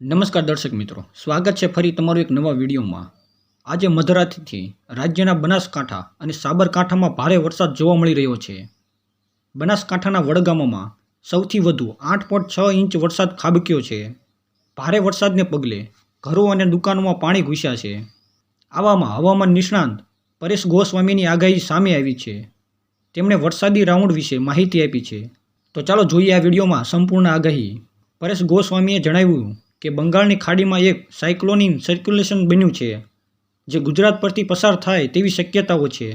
નમસ્કાર દર્શક મિત્રો, સ્વાગત છે ફરી તમારું એક નવા વિડીયોમાં. આજે મધરાત્રિથી રાજ્યના બનાસકાંઠા અને સાબરકાંઠામાં ભારે વરસાદ જોવા મળી રહ્યો છે. બનાસકાંઠાના વડગામમાં સૌથી વધુ આઠ પોઈન્ટ છ ઇંચ વરસાદ ખાબક્યો છે. ભારે વરસાદને પગલે ઘરો અને દુકાનોમાં પાણી ઘૂસ્યા છે. આવામાં હવામાન નિષ્ણાંત પરેશ ગોસ્વામીની આગાહી સામે આવી છે. તેમણે વરસાદી રાઉન્ડ વિશે માહિતી આપી છે. તો ચાલો જોઈએ આ વિડીયોમાં સંપૂર્ણ આગાહી. પરેશ ગોસ્વામીએ જણાવ્યું કે બંગાળની ખાડીમાં એક સાયક્લોનિન સર્ક્યુલેશન બન્યું છે, જે ગુજરાત પરથી પસાર થાય તેવી શક્યતાઓ છે,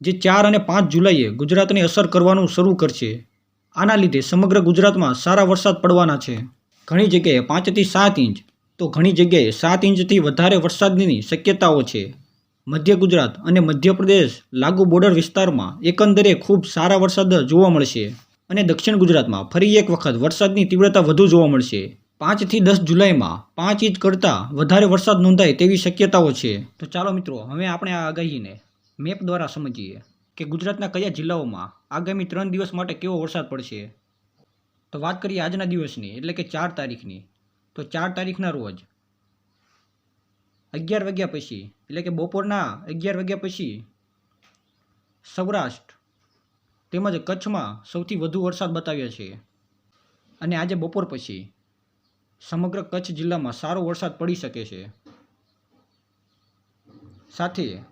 જે ચાર અને પાંચ જુલાઈએ ગુજરાતને અસર કરવાનું શરૂ કરશે. આના લીધે સમગ્ર ગુજરાતમાં સારા વરસાદ પડવાના છે. ઘણી જગ્યાએ પાંચથી સાત ઇંચ, તો ઘણી જગ્યાએ સાત ઇંચથી વધારે વરસાદની શક્યતાઓ છે. મધ્ય ગુજરાત અને મધ્યપ્રદેશ લાગુ બોર્ડર વિસ્તારમાં એકંદરે ખૂબ સારા વરસાદ જોવા મળશે અને દક્ષિણ ગુજરાતમાં ફરી એક વખત વરસાદની તીવ્રતા વધુ જોવા મળશે. પાંચથી દસ જુલાઈમાં પાંચ ઇંચ કરતાં વધારે વરસાદ નોંધાય તેવી શક્યતાઓ છે. તો ચાલો મિત્રો, હવે આપણે આ આગાહીને મેપ દ્વારા સમજીએ કે ગુજરાતના કયા જિલ્લાઓમાં આગામી ત્રણ દિવસ માટે કેવો વરસાદ પડશે. તો વાત કરીએ આજના દિવસની, એટલે કે ચાર તારીખની. તો ચાર તારીખના રોજ અગિયાર વાગ્યા પછી, એટલે કે બપોરના અગિયાર વાગ્યા પછી સૌરાષ્ટ્ર તેમજ કચ્છમાં સૌથી વધુ વરસાદ બતાવ્યો છે. અને આજે બપોર પછી સમગ્ર કચ્છ જિલ્લામાં સારો વરસાદ પડી શકે છે. સાથે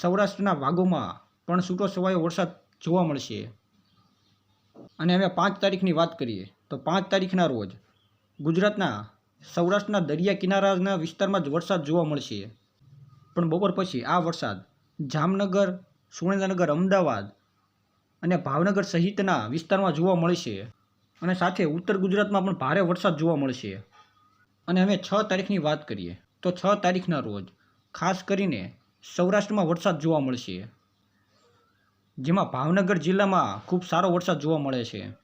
સૌરાષ્ટ્રના ભાગોમાં પણ છૂટો છવાયો વરસાદ જોવા મળશે. અને હવે પાંચ તારીખની વાત કરીએ તો પાંચ તારીખના રોજ ગુજરાતના સૌરાષ્ટ્રના દરિયા કિનારાના વિસ્તારમાં જ વરસાદ જોવા મળશે. પણ બપોર પછી આ વરસાદ જામનગર, સુરેન્દ્રનગર, અમદાવાદ અને ભાવનગર સહિતના વિસ્તારમાં જોવા મળશે. અને સાથે ઉત્તર ગુજરાતમાં પણ ભારે વરસાદ જોવા મળશે. અને હવે છ તારીખની વાત કરીએ, તો છ તારીખના રોજ ખાસ કરીને સૌરાષ્ટ્રમાં વરસાદ જોવા મળશે. જેમાં ભાવનગર જિલ્લામાં ખૂબ સારો વરસાદ જોવા મળે છે.